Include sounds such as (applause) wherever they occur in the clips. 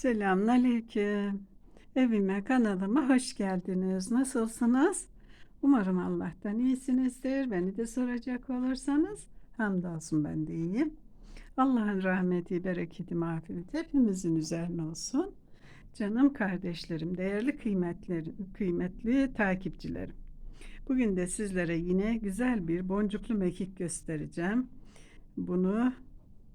Selamünaleyküm. Evime, kanalıma hoş geldiniz. Nasılsınız? Umarım Allah'tan iyisinizdir. Beni de soracak olursanız hamdolsun ben de iyiyim. Allah'ın rahmeti, bereketi, mağfireti hepimizin üzerine olsun. Canım kardeşlerim, değerli kıymetlerim, kıymetli takipçilerim. Bugün de sizlere yine güzel bir boncuklu mekik göstereceğim. Bunu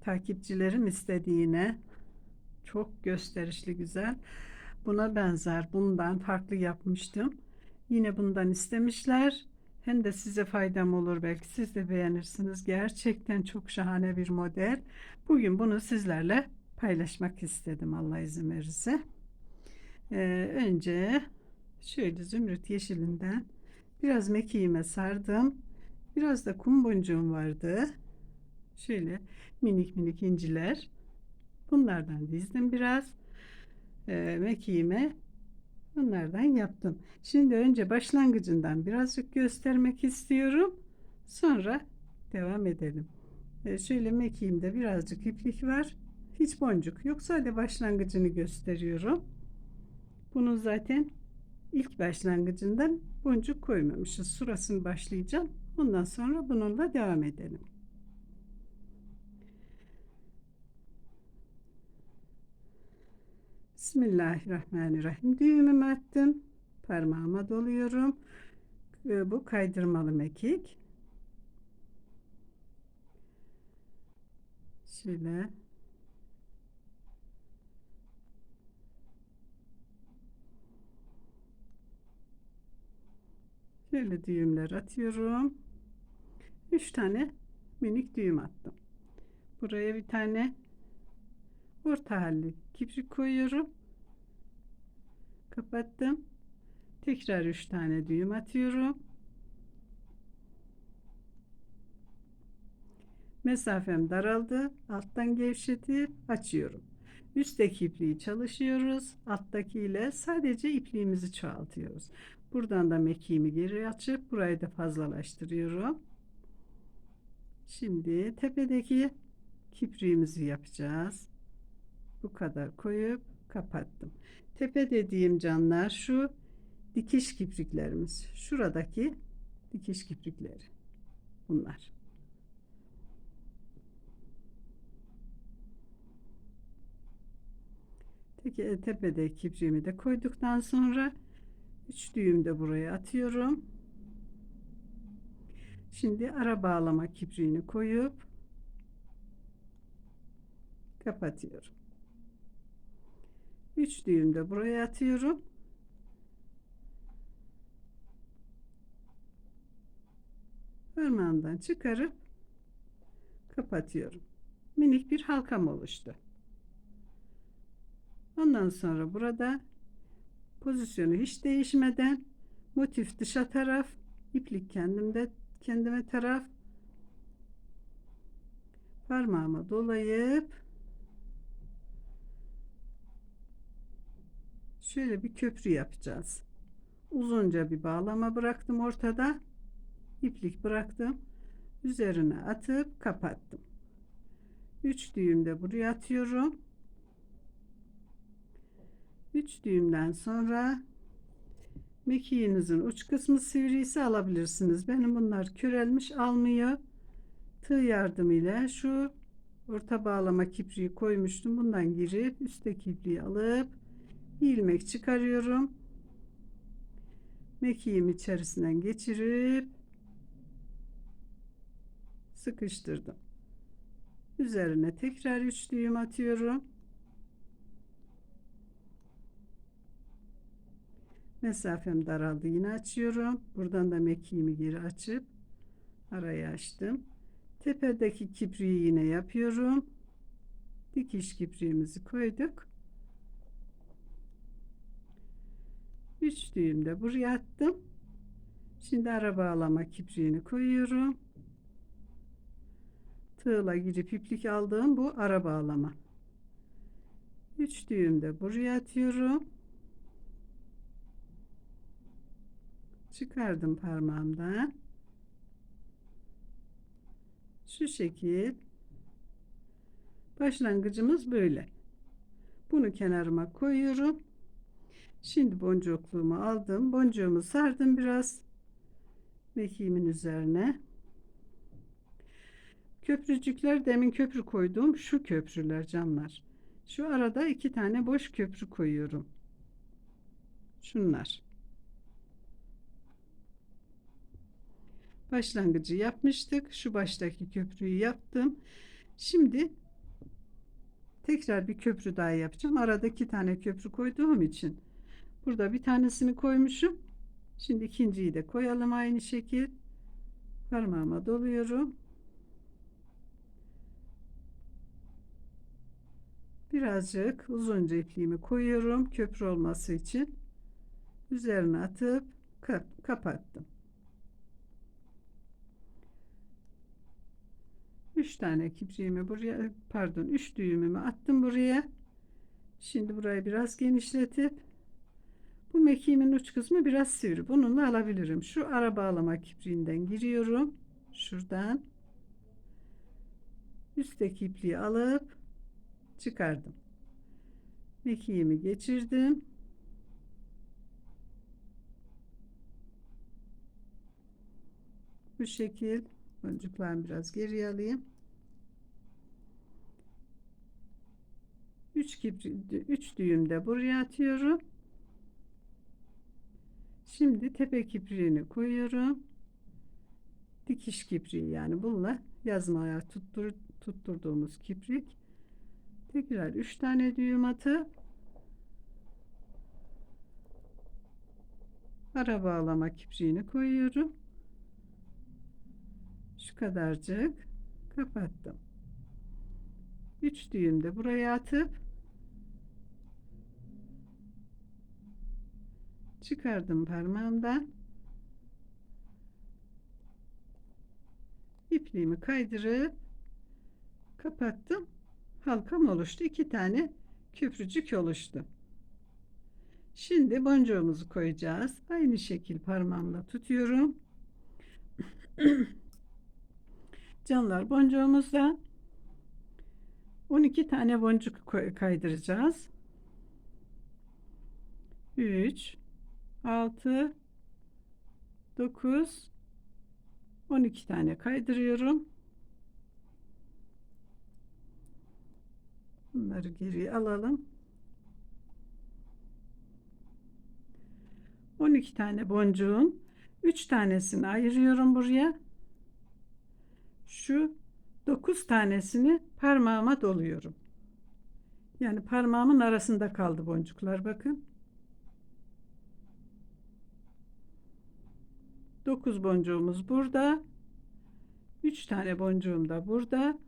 takipçilerim istediğine çok gösterişli güzel. Buna benzer bundan farklı yapmıştım. Yine bundan istemişler. Hem de size faydam olur belki siz de beğenirsiniz. Gerçekten çok şahane bir model. Bugün bunu sizlerle paylaşmak istedim Allah izin verirse. Ee, önce şöyle zümrüt yeşilinden biraz mekiğime sardım. Biraz da kum boncuğum vardı. Şöyle minik minik inciler. Bunlardan dizdim biraz. E, mekiğime bunlardan yaptım. Şimdi önce başlangıcından birazcık göstermek istiyorum. Sonra devam edelim. E, şöyle mekiğimde birazcık iplik var. Hiç boncuk yok. Sadece başlangıcını gösteriyorum. Bunun zaten ilk başlangıcından boncuk koymamışız. Surasını başlayacağım. Ondan sonra bununla devam edelim. Bismillahirrahmanirrahim. Düğümümü attım. Parmağıma doluyorum. Ee, Bu kaydırmalı mekik. Şöyle. Şöyle düğümler atıyorum. Üç tane minik düğüm attım. Buraya bir tane orta halli kibrit koyuyorum. Kapattım. Tekrar 3 tane düğüm atıyorum. Mesafem daraldı. Alttan gevşetip açıyorum. Üstteki ipliği çalışıyoruz. Alttaki ile sadece ipliğimizi çoğaltıyoruz. Buradan da mekiğimi geri açıp burayı da fazlalaştırıyorum. Şimdi tepedeki kipriğimizi yapacağız. Bu kadar koyup kapattım. Tepe dediğim canlar şu dikiş kipriklerimiz. Şuradaki dikiş kiprikleri. Bunlar. Teke, tepede kipriğimi de koyduktan sonra üç düğüm de buraya atıyorum. Şimdi ara bağlama kipriğini koyup kapatıyorum. 3 düğüm de buraya atıyorum. Parmağımdan çıkarıp kapatıyorum. Minik bir halkam oluştu. Ondan sonra burada pozisyonu hiç değişmeden motif dışa taraf, iplik kendimde kendime taraf parmağıma dolayıp şöyle bir köprü yapacağız. Uzunca bir bağlama bıraktım ortada. iplik bıraktım. Üzerine atıp kapattım. 3 düğüm de buraya atıyorum. 3 düğümden sonra mekiğinizin uç kısmı sivri alabilirsiniz. Benim bunlar körelmiş almıyor. Tığ yardımıyla şu orta bağlama kipriği koymuştum. Bundan girip üstteki ipliği alıp bir ilmek çıkarıyorum. Mekiğimi içerisinden geçirip sıkıştırdım. Üzerine tekrar 3 düğüm atıyorum. Mesafem daraldı. Yine açıyorum. Buradan da mekiğimi geri açıp arayı açtım. Tepedeki kipriği yine yapıyorum. Dikiş kipriğimizi koyduk. 3 düğüm de buraya attım. Şimdi ara bağlama kipriğini koyuyorum. Tığla girip iplik aldığım bu ara bağlama. 3 düğüm de buraya atıyorum. Çıkardım parmağımdan. Şu şekil. Başlangıcımız böyle. Bunu kenarıma koyuyorum. Şimdi boncukluğumu aldım. Boncuğumu sardım biraz. Mekiğimin üzerine. Köprücükler demin köprü koyduğum şu köprüler canlar. Şu arada iki tane boş köprü koyuyorum. Şunlar. Başlangıcı yapmıştık. Şu baştaki köprüyü yaptım. Şimdi tekrar bir köprü daha yapacağım. Arada iki tane köprü koyduğum için burada bir tanesini koymuşum. Şimdi ikinciyi de koyalım aynı şekil. Parmağıma doluyorum. Birazcık uzunca ipliğimi koyuyorum köprü olması için. Üzerine atıp kap- kapattım. 3 tane kipriğimi buraya pardon 3 düğümümü attım buraya. Şimdi burayı biraz genişletip bu mekiğimin uç kısmı biraz sivri. Bununla alabilirim. Şu ara bağlama kipriğinden giriyorum. Şuradan üstteki ipliği alıp çıkardım. Mekiğimi geçirdim. Bu şekil boncuklarımı biraz geriye alayım. 3 3 düğüm de buraya atıyorum. Şimdi tepe kipriğini koyuyorum. Dikiş kipriği yani bununla yazmaya tuttur, tutturduğumuz kiprik. Tekrar 3 tane düğüm atıp ara bağlama kipriğini koyuyorum. Şu kadarcık kapattım. 3 düğüm de buraya atıp çıkardım parmağımdan. İpliğimi kaydırıp kapattım. Halkam oluştu. İki tane köprücük oluştu. Şimdi boncuğumuzu koyacağız. Aynı şekil parmağımla tutuyorum. (clears throat) Canlar boncuğumuzda 12 tane boncuk kaydıracağız. 3 6 9 12 tane kaydırıyorum. Bunları geri alalım. 12 tane boncuğun 3 tanesini ayırıyorum buraya. Şu 9 tanesini parmağıma doluyorum. Yani parmağımın arasında kaldı boncuklar bakın. 9 boncuğumuz burada. 3 tane boncuğum da burada.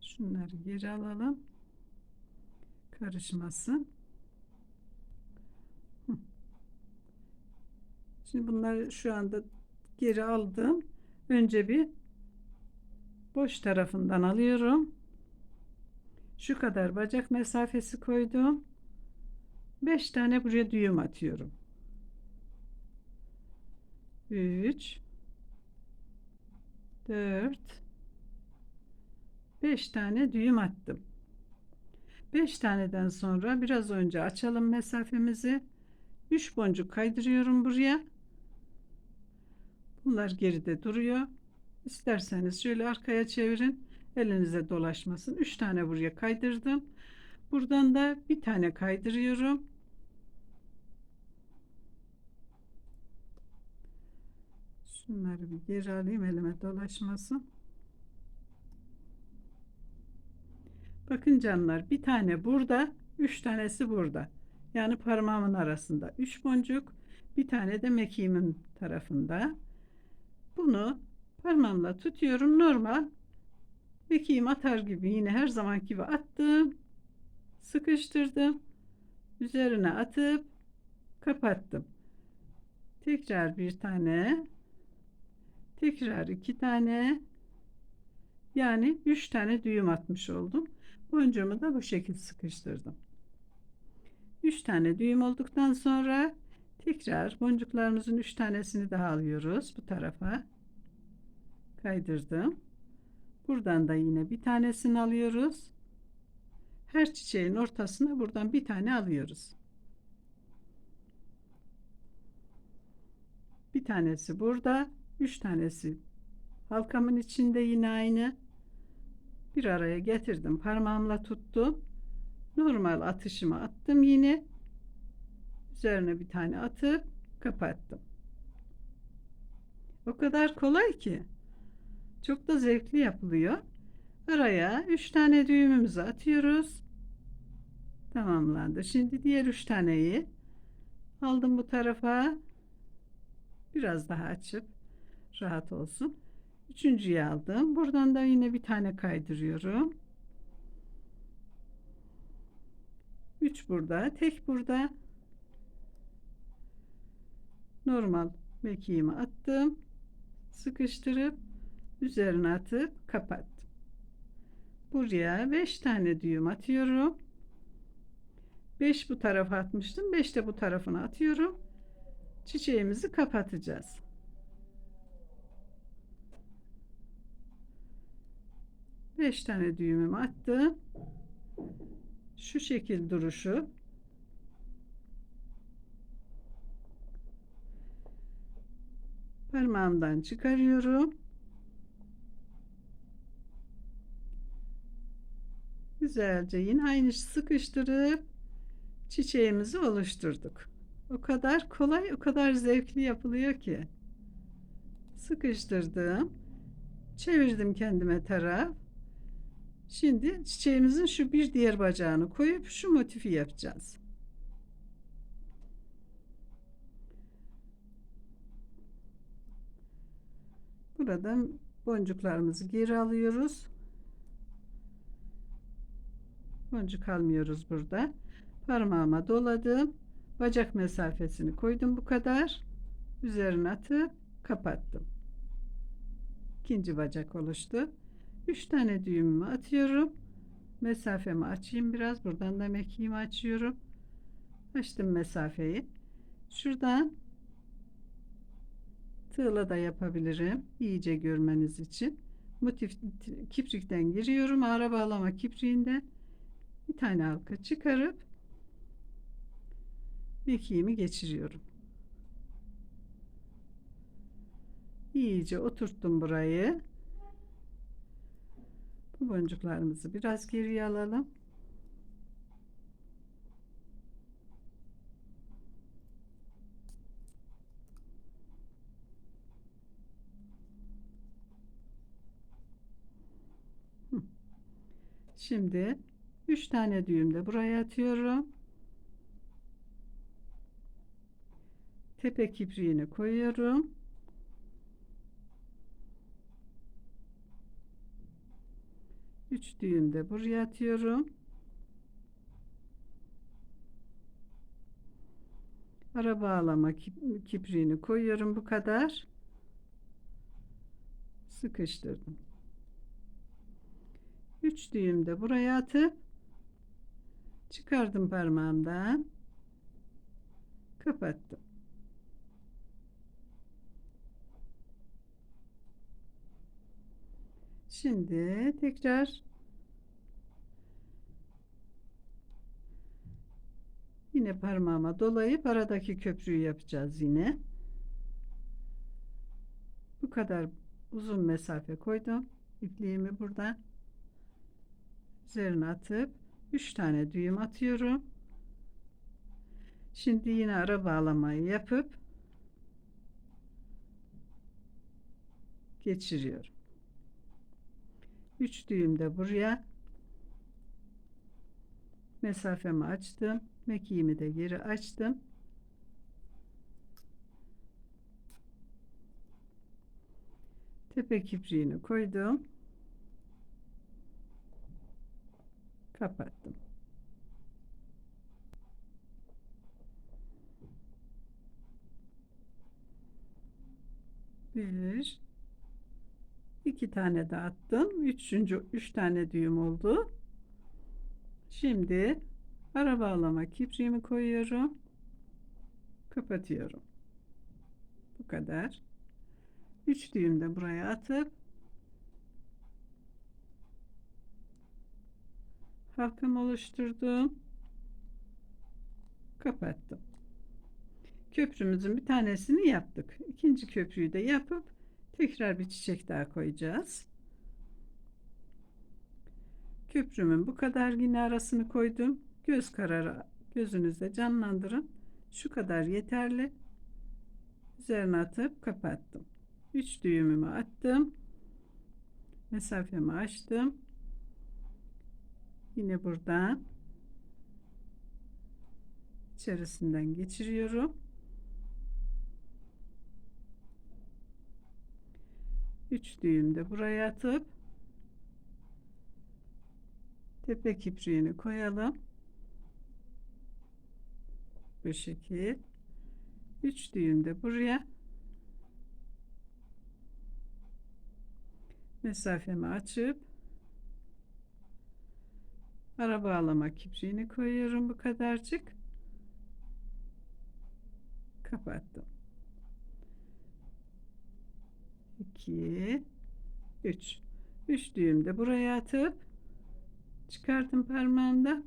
Şunları geri alalım. Karışmasın. Şimdi bunları şu anda geri aldım. Önce bir boş tarafından alıyorum. Şu kadar bacak mesafesi koydum. 5 tane buraya düğüm atıyorum. 3 4 5 tane düğüm attım. 5 taneden sonra biraz önce açalım mesafemizi. 3 boncuk kaydırıyorum buraya. Bunlar geride duruyor. İsterseniz şöyle arkaya çevirin. Elinize dolaşmasın. 3 tane buraya kaydırdım. Buradan da bir tane kaydırıyorum. Şunları bir geri alayım elime dolaşmasın. Bakın canlar bir tane burada, üç tanesi burada. Yani parmağımın arasında üç boncuk, bir tane de mekiğimin tarafında. Bunu parmağımla tutuyorum. Normal mekiğim atar gibi yine her zaman gibi attım. Sıkıştırdım. Üzerine atıp kapattım. Tekrar bir tane tekrar iki tane yani üç tane düğüm atmış oldum. Boncuğumu da bu şekilde sıkıştırdım. Üç tane düğüm olduktan sonra tekrar boncuklarımızın üç tanesini daha alıyoruz bu tarafa. Kaydırdım. Buradan da yine bir tanesini alıyoruz. Her çiçeğin ortasına buradan bir tane alıyoruz. Bir tanesi burada, üç tanesi halkamın içinde yine aynı. Bir araya getirdim, parmağımla tuttum. Normal atışımı attım yine. Üzerine bir tane atıp kapattım. O kadar kolay ki. Çok da zevkli yapılıyor. Araya 3 tane düğümümüzü atıyoruz. Tamamlandı. Şimdi diğer 3 taneyi aldım bu tarafa. Biraz daha açıp rahat olsun. Üçüncüyü aldım. Buradan da yine bir tane kaydırıyorum. 3 burada, tek burada. Normal mekiğimi attım. Sıkıştırıp üzerine atıp kapattım. Buraya 5 tane düğüm atıyorum. 5 bu tarafa atmıştım. 5 de bu tarafına atıyorum. Çiçeğimizi kapatacağız. Beş tane düğümümü attım. Şu şekil duruşu. Parmağımdan çıkarıyorum. Güzelce yine aynı sıkıştırıp çiçeğimizi oluşturduk. O kadar kolay, o kadar zevkli yapılıyor ki. Sıkıştırdım. Çevirdim kendime taraf. Şimdi çiçeğimizin şu bir diğer bacağını koyup şu motifi yapacağız. Buradan boncuklarımızı geri alıyoruz. Boncuk almıyoruz burada. Parmağıma doladım. Bacak mesafesini koydum bu kadar. Üzerine atıp kapattım. İkinci bacak oluştu. 3 tane düğümümü atıyorum. Mesafemi açayım biraz. Buradan da mekiğimi açıyorum. Açtım mesafeyi. Şuradan tığla da yapabilirim. iyice görmeniz için. Motif kiprikten giriyorum. Ara bağlama kipriğinden bir tane halka çıkarıp mekiğimi geçiriyorum. İyice oturttum burayı. Boncuklarımızı biraz geriye alalım. Şimdi 3 tane düğüm de buraya atıyorum. Tepe kipriğini koyuyorum. Üç düğüm de buraya atıyorum. Ara bağlama kipriğini koyuyorum bu kadar. Sıkıştırdım. Üç düğüm de buraya atıp çıkardım parmağımdan. Kapattım. Şimdi tekrar yine parmağıma dolayıp aradaki köprüyü yapacağız yine. Bu kadar uzun mesafe koydum. İpliğimi burada üzerine atıp 3 tane düğüm atıyorum. Şimdi yine ara bağlamayı yapıp geçiriyorum. 3 düğüm de buraya mesafemi açtım. Mekiğimi de geri açtım. Tepe kipriğini koydum. Kapattım. Bir, iki tane de attım. Üçüncü, üç tane düğüm oldu. Şimdi ara bağlama kipriğimi koyuyorum. Kapatıyorum. Bu kadar. Üç düğüm de buraya atıp halkam oluşturdum. Kapattım. Köprümüzün bir tanesini yaptık. İkinci köprüyü de yapıp tekrar bir çiçek daha koyacağız. Köprümün bu kadar yine arasını koydum. Göz kararı gözünüzde canlandırın. Şu kadar yeterli. Üzerine atıp kapattım. 3 düğümümü attım. Mesafemi açtım. Yine buradan içerisinden geçiriyorum. 3 düğüm de buraya atıp tepe kipriğini koyalım. Bu şekil. 3 düğüm de buraya. Mesafemi açıp ara bağlama kipriğini koyuyorum bu kadarcık. Kapattım. 2 3 3 düğüm de buraya atıp çıkardım parmağımda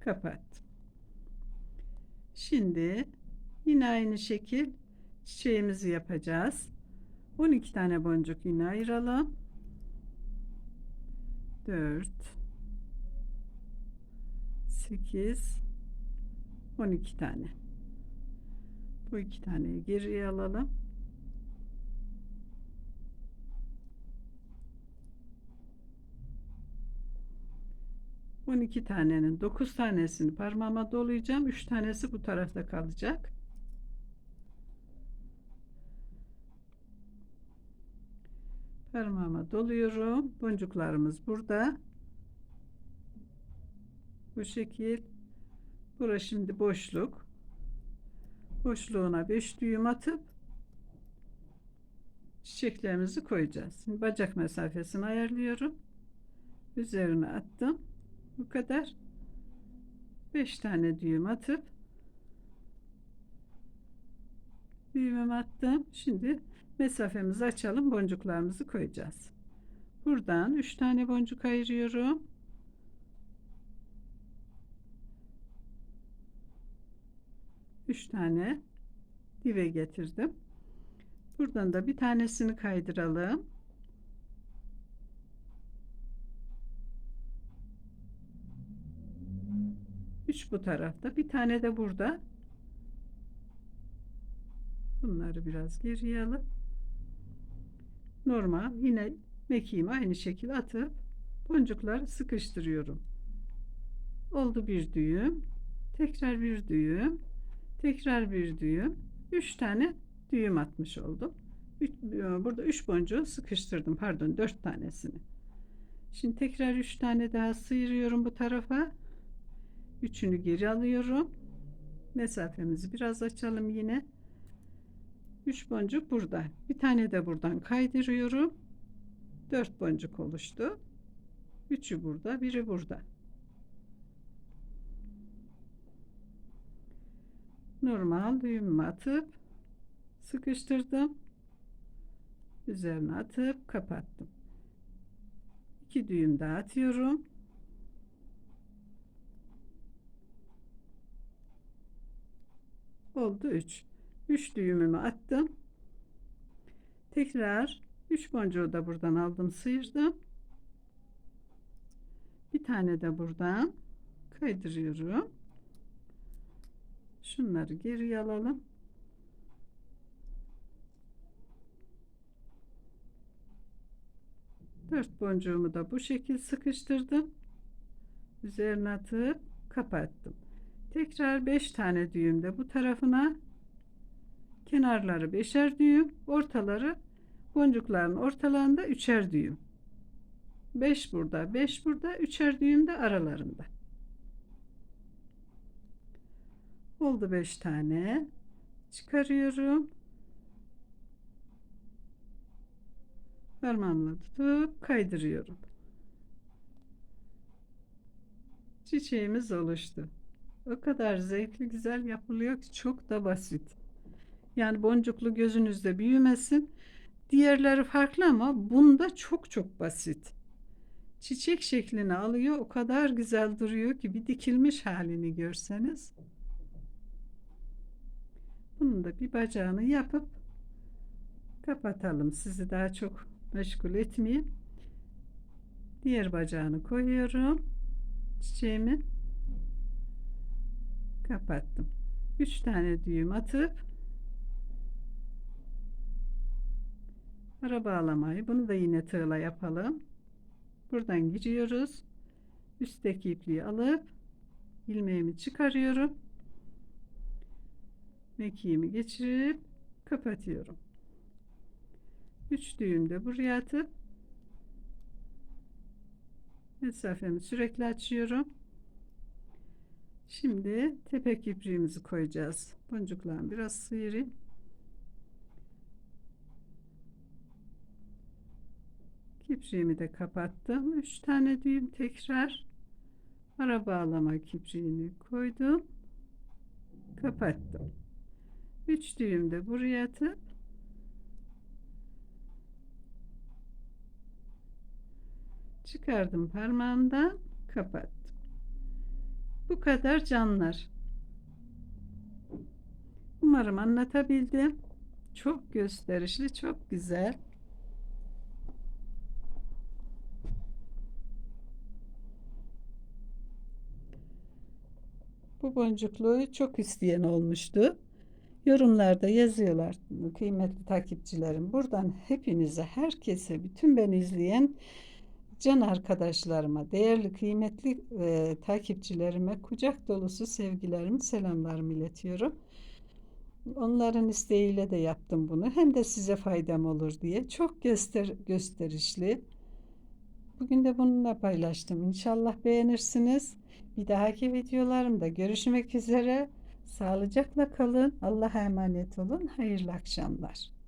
kapattım. Şimdi yine aynı şekil çiçeğimizi yapacağız. 12 tane boncuk yine ayıralım. 4 8 12 tane. Bu iki taneyi geriye alalım. On iki tanenin dokuz tanesini parmağıma dolayacağım. Üç tanesi bu tarafta kalacak. Parmağıma doluyorum. Boncuklarımız burada. Bu şekil. Burası şimdi boşluk. Boşluğuna 5 düğüm atıp çiçeklerimizi koyacağız. Şimdi bacak mesafesini ayarlıyorum. Üzerine attım. Bu kadar. 5 tane düğüm atıp düğümümü attım. Şimdi mesafemizi açalım. Boncuklarımızı koyacağız. Buradan 3 tane boncuk ayırıyorum. Üç tane dibe getirdim. Buradan da bir tanesini kaydıralım. Üç bu tarafta. Bir tane de burada. Bunları biraz geriye alıp normal yine mekiğimi aynı şekilde atıp boncukları sıkıştırıyorum. Oldu bir düğüm. Tekrar bir düğüm. Tekrar bir düğüm. Üç tane düğüm atmış oldum. Burada üç boncuğu sıkıştırdım. Pardon dört tanesini. Şimdi tekrar üç tane daha sıyırıyorum bu tarafa. Üçünü geri alıyorum. Mesafemizi biraz açalım yine. 3 boncuk burada. Bir tane de buradan kaydırıyorum. 4 boncuk oluştu. Üçü burada, biri burada. Normal düğümümü atıp sıkıştırdım. Üzerine atıp kapattım. 2 düğüm daha atıyorum. Oldu 3. 3 düğümümü attım. Tekrar 3 boncuğu da buradan aldım, sıyırdım. Bir tane de buradan kaydırıyorum. Şunları geri alalım. Dört boncuğumu da bu şekil sıkıştırdım. Üzerine atıp kapattım. Tekrar 5 tane düğüm de bu tarafına kenarları beşer düğüm ortaları boncukların ortalarında üçer düğüm. 5 burada 5 burada üçer düğüm de aralarında. Oldu 5 tane. Çıkarıyorum. Parmağımla tutup kaydırıyorum. Çiçeğimiz oluştu o kadar zevkli güzel yapılıyor ki çok da basit yani boncuklu gözünüzde büyümesin. Diğerleri farklı ama bunda çok çok basit. çiçek şeklini alıyor. O kadar güzel duruyor ki bir dikilmiş halini görseniz. Bunun da bir bacağını yapıp kapatalım. Sizi daha çok meşgul etmeyeyim. Diğer bacağını koyuyorum. Çiçeğimi kapattım. 3 tane düğüm atıp ara bağlamayı bunu da yine tığla yapalım. Buradan giriyoruz. Üstteki ipliği alıp ilmeğimi çıkarıyorum. Mekiğimi geçirip kapatıyorum. 3 düğüm de buraya atıp mesafemi sürekli açıyorum. Şimdi tepe kipriğimizi koyacağız. Boncuklarını biraz sıyırayım. Kipriğimi de kapattım. 3 tane düğüm tekrar ara bağlama kipriğini koydum. Kapattım. 3 düğüm de buraya atıp çıkardım parmağımdan kapattım. Bu kadar canlar. Umarım anlatabildim. Çok gösterişli, çok güzel. Bu boncukluğu çok isteyen olmuştu. Yorumlarda yazıyorlar kıymetli takipçilerim. Buradan hepinize, herkese, bütün beni izleyen can arkadaşlarıma, değerli kıymetli e, takipçilerime kucak dolusu sevgilerimi, selamlarımı iletiyorum. Onların isteğiyle de yaptım bunu. Hem de size faydam olur diye. Çok göster gösterişli. Bugün de bununla paylaştım. İnşallah beğenirsiniz. Bir dahaki videolarımda görüşmek üzere. Sağlıcakla kalın. Allah'a emanet olun. Hayırlı akşamlar.